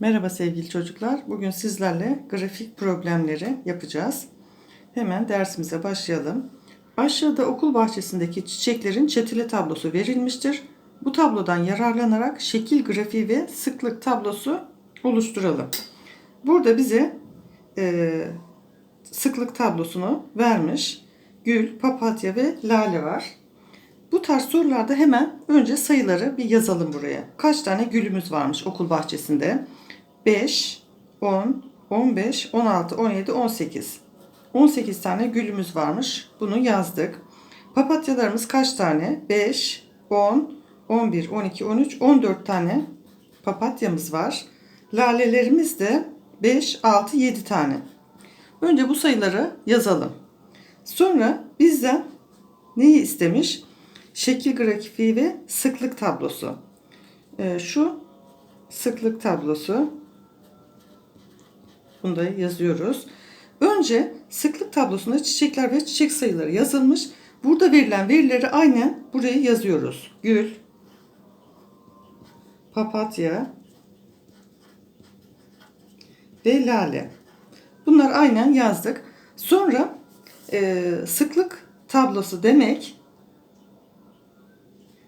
Merhaba sevgili çocuklar. Bugün sizlerle grafik problemleri yapacağız. Hemen dersimize başlayalım. Aşağıda okul bahçesindeki çiçeklerin çeteli tablosu verilmiştir. Bu tablodan yararlanarak şekil grafiği ve sıklık tablosu oluşturalım. Burada bize e, sıklık tablosunu vermiş. Gül, papatya ve lale var. Bu tarz sorularda hemen önce sayıları bir yazalım buraya. Kaç tane gülümüz varmış okul bahçesinde? 5, 10, 15, 16, 17, 18. 18 tane gülümüz varmış. Bunu yazdık. Papatyalarımız kaç tane? 5, 10, 11, 12, 13, 14 tane papatyamız var. Lalelerimiz de 5, 6, 7 tane. Önce bu sayıları yazalım. Sonra bizden neyi istemiş? Şekil grafiği ve sıklık tablosu. Ee, şu sıklık tablosu. Bunu da yazıyoruz. Önce sıklık tablosunda çiçekler ve çiçek sayıları yazılmış. Burada verilen verileri aynen buraya yazıyoruz. Gül, papatya ve lale. Bunlar aynen yazdık. Sonra e, sıklık tablosu demek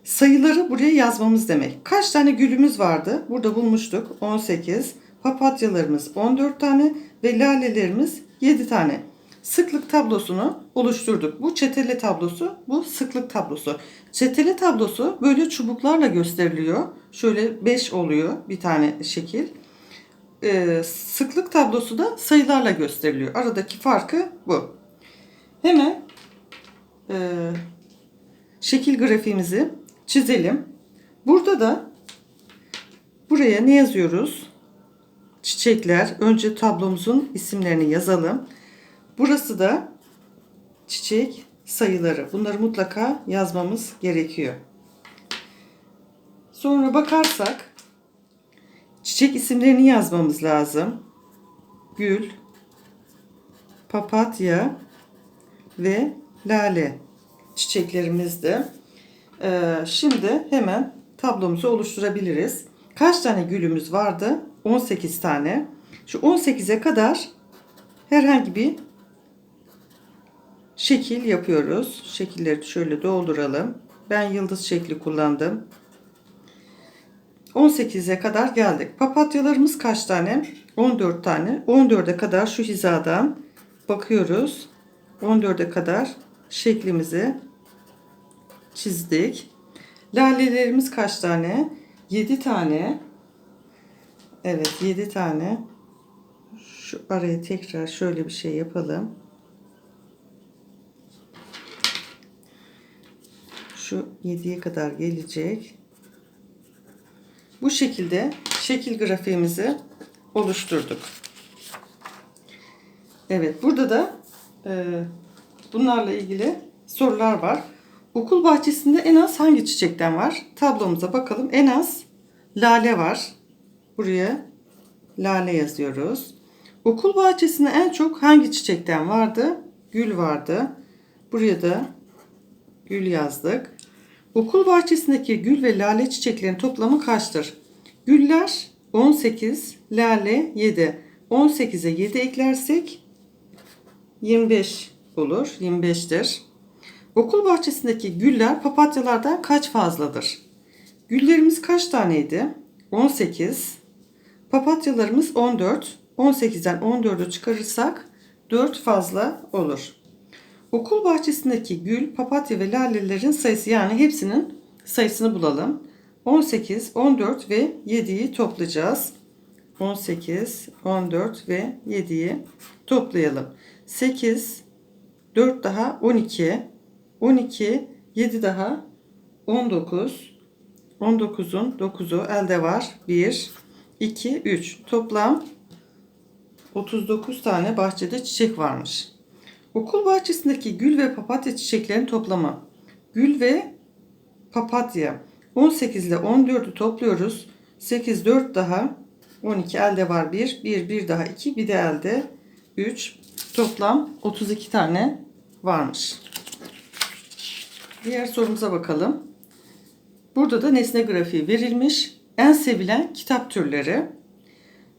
sayıları buraya yazmamız demek. Kaç tane gülümüz vardı? Burada bulmuştuk. 18. Papatyalarımız 14 tane ve lalelerimiz 7 tane. Sıklık tablosunu oluşturduk. Bu çeteli tablosu, bu sıklık tablosu. Çeteli tablosu böyle çubuklarla gösteriliyor. Şöyle 5 oluyor bir tane şekil. Ee, sıklık tablosu da sayılarla gösteriliyor. Aradaki farkı bu. Hemen e, şekil grafiğimizi çizelim. Burada da buraya ne yazıyoruz? Çiçekler. Önce tablomuzun isimlerini yazalım. Burası da çiçek sayıları. Bunları mutlaka yazmamız gerekiyor. Sonra bakarsak çiçek isimlerini yazmamız lazım. Gül, papatya ve lale çiçeklerimizde. Ee, şimdi hemen tablomuzu oluşturabiliriz. Kaç tane gülümüz vardı? 18 tane. Şu 18'e kadar herhangi bir şekil yapıyoruz. Şekilleri şöyle dolduralım. Ben yıldız şekli kullandım. 18'e kadar geldik. Papatyalarımız kaç tane? 14 tane. 14'e kadar şu hizadan bakıyoruz. 14'e kadar şeklimizi çizdik. Lalelerimiz kaç tane? 7 tane. Evet 7 tane. Şu araya tekrar şöyle bir şey yapalım. Şu 7'ye kadar gelecek. Bu şekilde şekil grafiğimizi oluşturduk. Evet burada da e, bunlarla ilgili sorular var. Okul bahçesinde en az hangi çiçekten var? Tablomuza bakalım. En az lale var. Buraya lale yazıyoruz. Okul bahçesinde en çok hangi çiçekten vardı? Gül vardı. Buraya da gül yazdık. Okul bahçesindeki gül ve lale çiçeklerin toplamı kaçtır? Güller 18, lale 7. 18'e 7 eklersek 25 olur. 25'tir. Okul bahçesindeki güller papatyalardan kaç fazladır? Güllerimiz kaç taneydi? 18. Papatyalarımız 14. 18'den 14'ü çıkarırsak 4 fazla olur. Okul bahçesindeki gül, papatya ve lalelerin sayısı yani hepsinin sayısını bulalım. 18, 14 ve 7'yi toplayacağız. 18, 14 ve 7'yi toplayalım. 8, 4 daha 12, 12, 7 daha 19. 19'un 9'u elde var. 1, 2, 3. Toplam 39 tane bahçede çiçek varmış. Okul bahçesindeki gül ve papatya çiçeklerin toplamı. Gül ve papatya. 18 ile 14'ü topluyoruz. 8, 4 daha 12 elde var 1. 1, 1 daha 2. Bir de elde 3. Toplam 32 tane varmış. Diğer sorumuza bakalım. Burada da nesne grafiği verilmiş. En sevilen kitap türleri.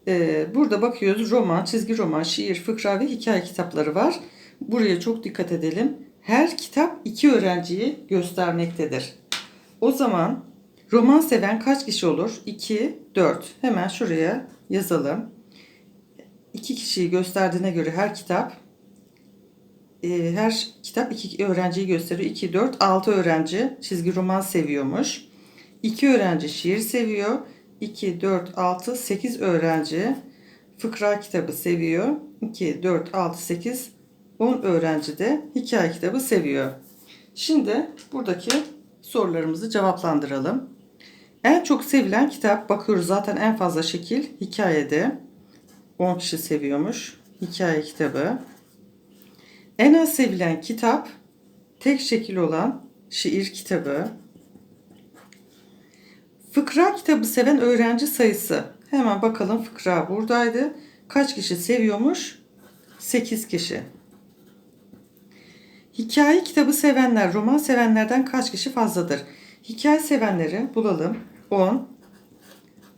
Ee, burada bakıyoruz roman, çizgi roman, şiir, fıkra ve hikaye kitapları var. Buraya çok dikkat edelim. Her kitap iki öğrenciyi göstermektedir. O zaman roman seven kaç kişi olur? 2, 4. Hemen şuraya yazalım. İki kişiyi gösterdiğine göre her kitap e, her kitap iki öğrenciyi gösteriyor. 2, 4, 6 öğrenci çizgi roman seviyormuş. 2 öğrenci şiir seviyor. 2, 4, 6, 8 öğrenci fıkra kitabı seviyor. 2, 4, 6, 8, 10 öğrenci de hikaye kitabı seviyor. Şimdi buradaki sorularımızı cevaplandıralım. En çok sevilen kitap bakıyoruz zaten en fazla şekil hikayede. 10 kişi seviyormuş hikaye kitabı. En az sevilen kitap tek şekil olan şiir kitabı. Fıkra kitabı seven öğrenci sayısı. Hemen bakalım fıkra buradaydı. Kaç kişi seviyormuş? 8 kişi. Hikaye kitabı sevenler, roman sevenlerden kaç kişi fazladır? Hikaye sevenleri bulalım. 10.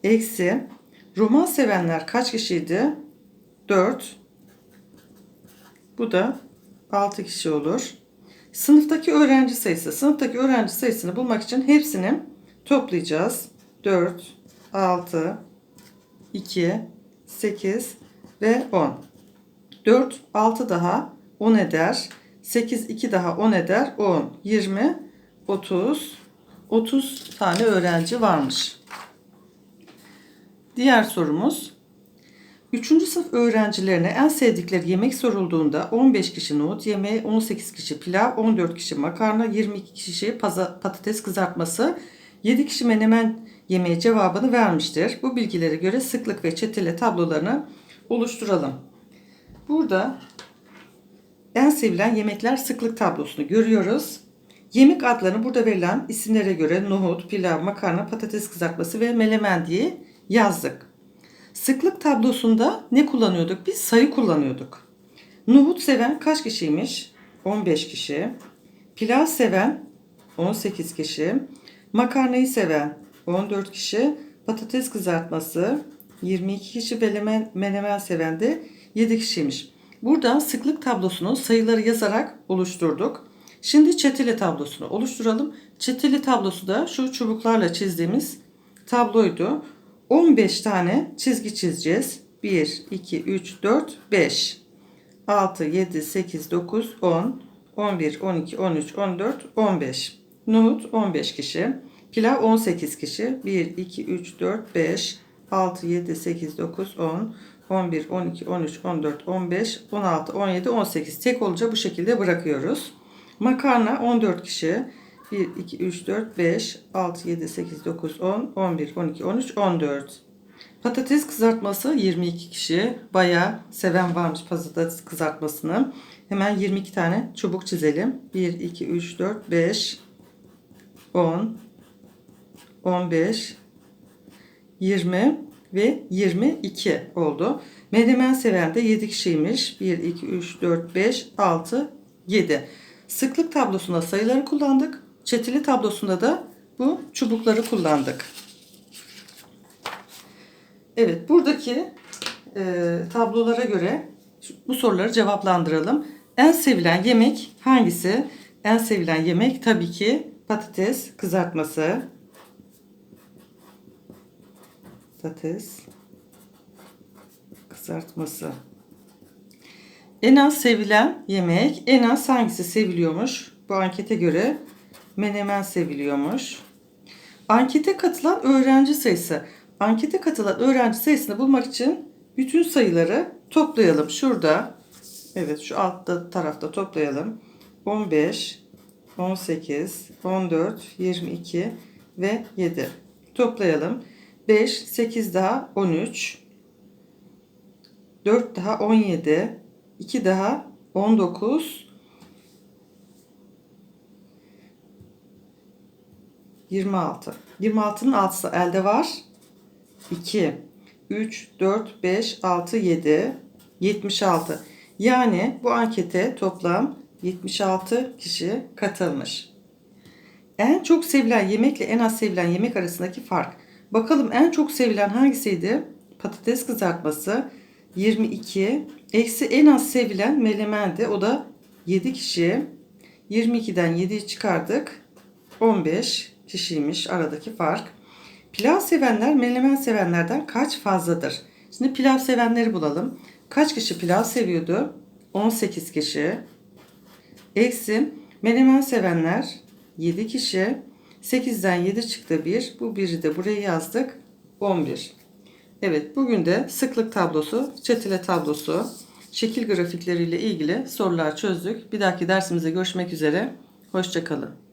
Eksi. Roman sevenler kaç kişiydi? 4. Bu da 6 kişi olur. Sınıftaki öğrenci sayısı. Sınıftaki öğrenci sayısını bulmak için hepsini toplayacağız. 4, 6, 2, 8 ve 10. 4, 6 daha 10 eder. 8, 2 daha 10 eder. 10, 20, 30. 30 tane öğrenci varmış. Diğer sorumuz. 3. sınıf öğrencilerine en sevdikleri yemek sorulduğunda 15 kişi nohut yemeği, 18 kişi pilav, 14 kişi makarna, 22 kişi patates kızartması, 7 kişi menemen yemeği cevabını vermiştir. Bu bilgilere göre sıklık ve çetele tablolarını oluşturalım. Burada en sevilen yemekler sıklık tablosunu görüyoruz. Yemek adlarını burada verilen isimlere göre nohut, pilav, makarna, patates kızartması ve melemen diye yazdık. Sıklık tablosunda ne kullanıyorduk? Biz sayı kullanıyorduk. Nohut seven kaç kişiymiş? 15 kişi. Pilav seven 18 kişi. Makarnayı seven 14 kişi. Patates kızartması 22 kişi ve menemen seven de 7 kişiymiş. Burada sıklık tablosunu sayıları yazarak oluşturduk. Şimdi çeteli tablosunu oluşturalım. Çeteli tablosu da şu çubuklarla çizdiğimiz tabloydu. 15 tane çizgi çizeceğiz. 1, 2, 3, 4, 5, 6, 7, 8, 9, 10, 11, 12, 13, 14, 15. Nohut 15 kişi. Pilav 18 kişi. 1, 2, 3, 4, 5, 6, 7, 8, 9, 10, 11, 12, 13, 14, 15, 16, 17, 18. Tek olunca bu şekilde bırakıyoruz. Makarna 14 kişi. 1, 2, 3, 4, 5, 6, 7, 8, 9, 10, 11, 12, 13, 14. Patates kızartması 22 kişi. Bayağı seven varmış patates kızartmasını. Hemen 22 tane çubuk çizelim. 1, 2, 3, 4, 5, 10, 15, 20 ve 22 oldu. Menemen seven de 7 kişiymiş. 1, 2, 3, 4, 5, 6, 7. Sıklık tablosunda sayıları kullandık. Çeteli tablosunda da bu çubukları kullandık. Evet buradaki e, tablolara göre bu soruları cevaplandıralım. En sevilen yemek hangisi? En sevilen yemek tabii ki patates kızartması. Patates kızartması. En az sevilen yemek, en az hangisi seviliyormuş? Bu ankete göre menemen seviliyormuş. Ankete katılan öğrenci sayısı. Ankete katılan öğrenci sayısını bulmak için bütün sayıları toplayalım. Şurada, evet şu altta tarafta toplayalım. 15, 18, 14, 22 ve 7. Toplayalım. 5, 8 daha 13, 4 daha 17, 2 daha 19, 26. 26'nın altısı elde var. 2, 3, 4, 5, 6, 7, 76. Yani bu ankete toplam 76 kişi katılmış. En çok sevilen yemekle en az sevilen yemek arasındaki fark. Bakalım en çok sevilen hangisiydi? patates kızartması 22. Eksi en az sevilen melemendi. O da 7 kişi. 22'den 7'yi çıkardık. 15 kişiymiş aradaki fark. Pilav sevenler menemen sevenlerden kaç fazladır? Şimdi pilav sevenleri bulalım. Kaç kişi pilav seviyordu? 18 kişi. Eksi menemen sevenler 7 kişi. 8'den 7 çıktı 1. Bu 1'i de buraya yazdık. 11. Evet bugün de sıklık tablosu, çetele tablosu, şekil grafikleriyle ilgili sorular çözdük. Bir dahaki dersimizde görüşmek üzere. Hoşçakalın.